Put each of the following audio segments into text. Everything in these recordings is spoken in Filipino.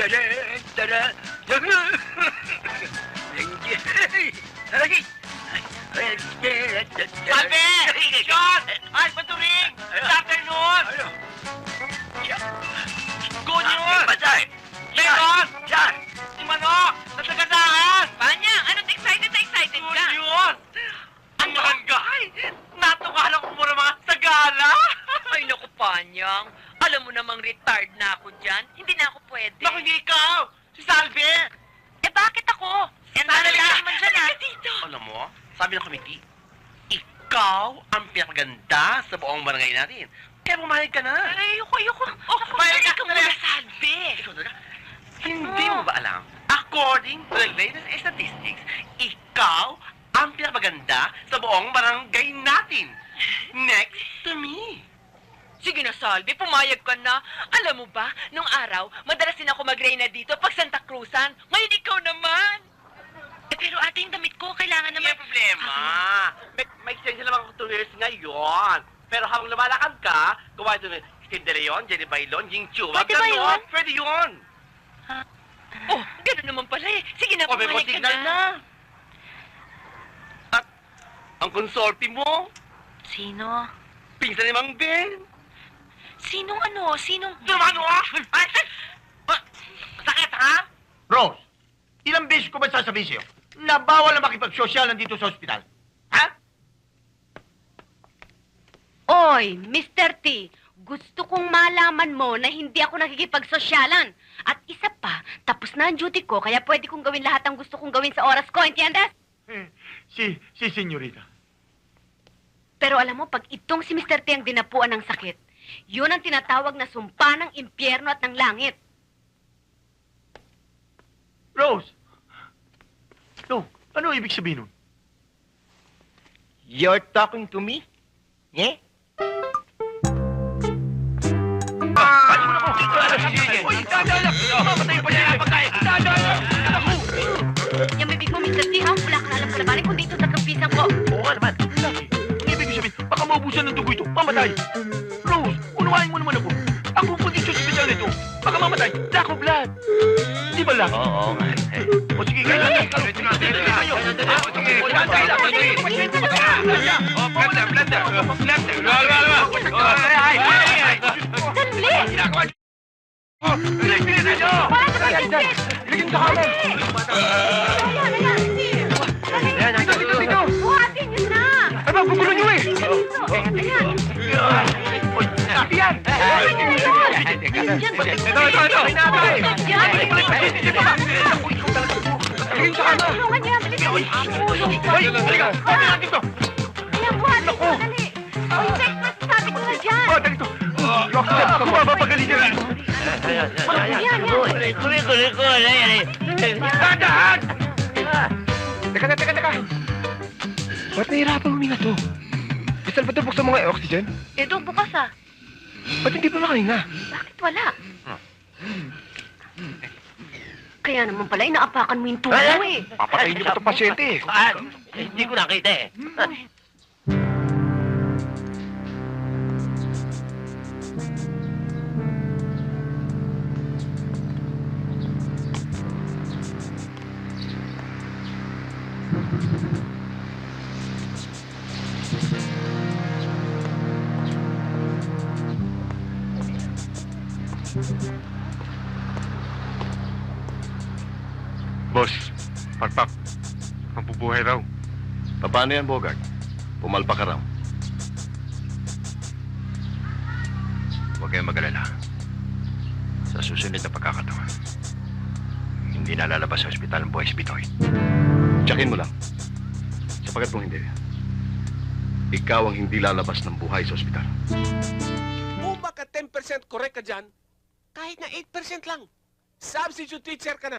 Salve! John! Ay, Paturing! Good afternoon! Good news! Patay! Meron! Saan? Si Manok! Sa Sagadahan! Panyang, anong excited na excited Good ka? news! Ang barangay! Natukahan ko muna mga sagala! Ay, naku, Panyang. Alam mo namang retired na ako dyan. Hindi na ako pwede. Naku, hindi ikaw! Si Salve! Eh, bakit ako? Sandali nalala ka. naman dyan, ah. dito! Alam mo, sabi ng committee, ikaw ang pinakaganda sa buong barangay natin. Kaya pumayag ka na. Ay, ayoko, ayoko. Oh, pumayag ka. ka muna, Salve. Ikaw talaga, hindi mo ba alam? According to the latest statistics, ikaw ang pinakaganda sa buong barangay natin. Next to me. Sige na, Salve, pumayag ka na. Alam mo ba, nung araw, madalas din ako mag-reyna dito pag Santa Cruzan. Ngayon ikaw naman. Eh, pero ate, yung damit ko, kailangan Hindi naman... problema. May, may exchange naman ako two years ngayon. Pero habang lumalakad ka, gawa ito ng Steve De Leon, Jenny Bailon, Ying Chua. Pwede ba yun? Pwede yun. Oh, gano'n naman pala eh. Sige na, O, may pumayag ka signal na. na. At ang konsorte mo, Sino? pinsan ni Mang Ben. Sinong ano? Sinong... Dumano ah! Ay, ay! Ba- Sakit, ha? Rose, ilang beses ko ba sasabihin sa'yo na bawal na makipagsosyalan dito sa ospital? Ha? Oy, Mr. T, gusto kong malaman mo na hindi ako nakikipagsosyalan. At isa pa, tapos na ang duty ko, kaya pwede kong gawin lahat ang gusto kong gawin sa oras ko, entiendes? Eh, Si, si senyorita. Pero alam mo, pag itong si Mr. T ang dinapuan ng sakit, yun ang tinatawag na sumpa ng impyerno at ng langit. Rose! No, ano ibig sabihin nun? You're talking to me? Ako! Yung bibig mo, Mr. T, ha? Wala ka na alam kalabanin kung dito sa kampisan ko. Oo nga naman. Ang ibig sabihin, baka maubusan ng dugo ito. Mamatay. Unawain mo naman ako. Ako ang kondisyon sa ospital nito. Baka mamatay. Lack of blood. Di ba lang? Oo nga. O sige, kaya lang. Dito na kayo. Ha? O sige, ka. O, blender, blender. Blender. Lalo, lalo. Ay, ay, ay. Sandali! Oh, bilis, bilis na niyo. Wala ka ba dyan? Ligin sa kamo. Ayan, ayan. Yan, dito, dito, dito. Buhatin yun na! Ay, magugulo niyo eh. Dito, ayan. Ito, ito, ito. May natay. Dito ba? Uy, ikaw talaga. Ligin sa kamo. Tulungan niya, bilis. Uy, halika. Sabi natin to. Ayan, mo, dali. Uy, check mo, sabi ko na dyan. Oh, dali to. Ako mapapagaling niya. Yan, yan. Kuli, kuli, kuli. Dahan! Teka, teka, teka, teka. Ba't nahihirapan huminga to? Isal ba ito buksan mo nga oxygen? Eh, doon bukas ah. Ba't hindi pa makahinga? Bakit wala? Kaya naman pala, inaapakan mo yung tubo eh. Papatayin niyo ba itong pasyente eh? Ah, hindi ko nakita eh. Boss, pakpak. Mabubuhay raw. Paano yan, Bogart? Pumalpa ka raw. Huwag kayong mag-alala. Sa susunod na pagkakataon, hindi na lalabas sa ospital ng Boys Bitoy. Tsakin mo lang. Sapagat kung hindi, ikaw ang hindi lalabas ng buhay sa ospital. Kung baka 10% correct ka dyan, kahit na 8% lang. Substitute teacher ka na.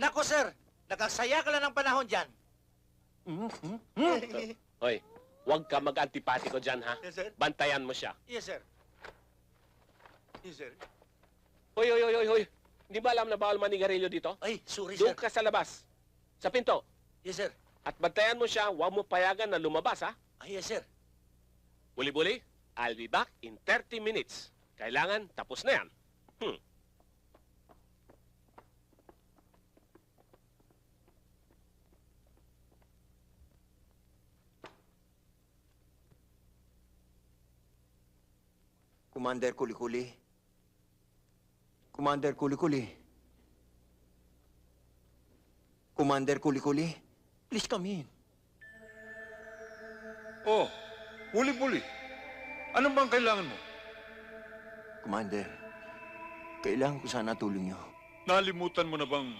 Nako sir, nakagsaya ka lang ng panahon dyan. Hoy, huwag ka mag-antipatiko dyan, ha? Yes sir. Bantayan mo siya. Yes sir. Yes sir. Hoy, hoy, hoy, hoy, hoy. Hindi ba alam na bawal manigarilyo dito? Ay, sorry Doon sir. ka sa labas. Sa pinto. Yes sir. At bantayan mo siya, huwag mo payagan na lumabas, ha? Ay, yes sir. Buli-buli, I'll be back in 30 minutes. Kailangan, tapos na yan. Hmm. Commander Kulikuli. Commander Kulikuli. Commander Kulikuli, please come in. Oh, huli-huli. Ano bang kailangan mo? Commander, kailangan ko sana tulong niyo. Nalimutan mo na bang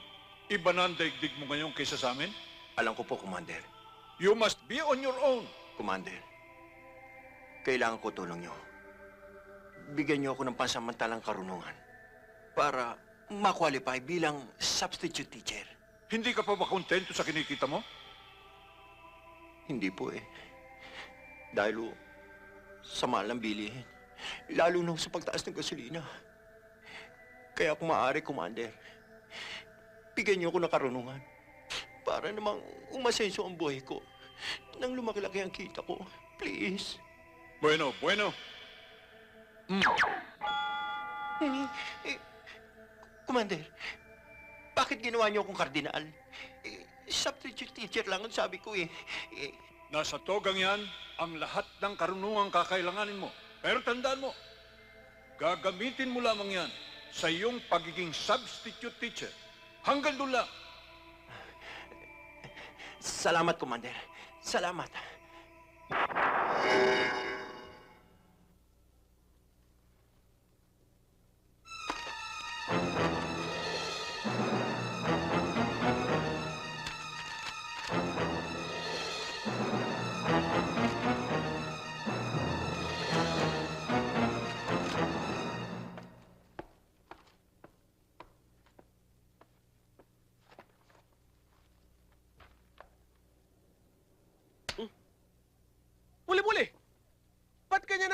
iba na ang daigdig mo ngayon kaysa sa amin? Alam ko po, Commander. You must be on your own. Commander, kailangan ko tulong niyo. Bigyan niyo ako ng pansamantalang karunungan para ma-qualify bilang substitute teacher. Hindi ka pa ba kontento sa kinikita mo? Hindi po eh. Dahil ho, sa mahal ng bilihin. Lalo na sa pagtaas ng gasolina. Kaya kung maaari, Commander, bigyan niyo ako ng karunungan para namang umasenso ang buhay ko nang lumaki-laki ang kita ko. Please. Bueno, bueno. Eh, Commander, bakit ginawa niyo akong kardinal? Eh, substitute teacher lang ang sabi ko eh. eh Nasa togang yan ang lahat ng karunungang kakailanganin mo. Pero tandaan mo, gagamitin mo lamang yan sa iyong pagiging substitute teacher. Hanggang doon lang. salamat, Commander. Salamat.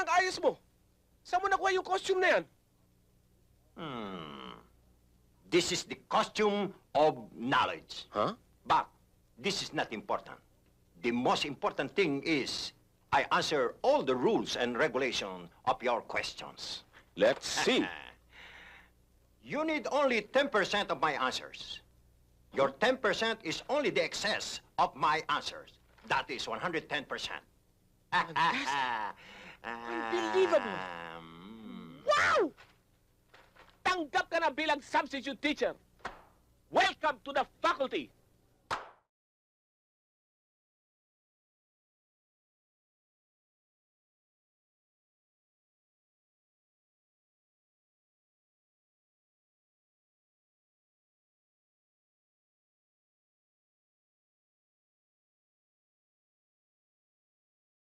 Ba't ang ayos mo? Saan mo nakuha yung costume na yan? Hmm. This is the costume of knowledge. Huh? But this is not important. The most important thing is I answer all the rules and regulation of your questions. Let's see. You need only 10% of my answers. Your 10% is only the excess of my answers. That is 110%. Unbelievable. Um, Wow! Tanggap ka na bilang substitute teacher. Welcome to the faculty.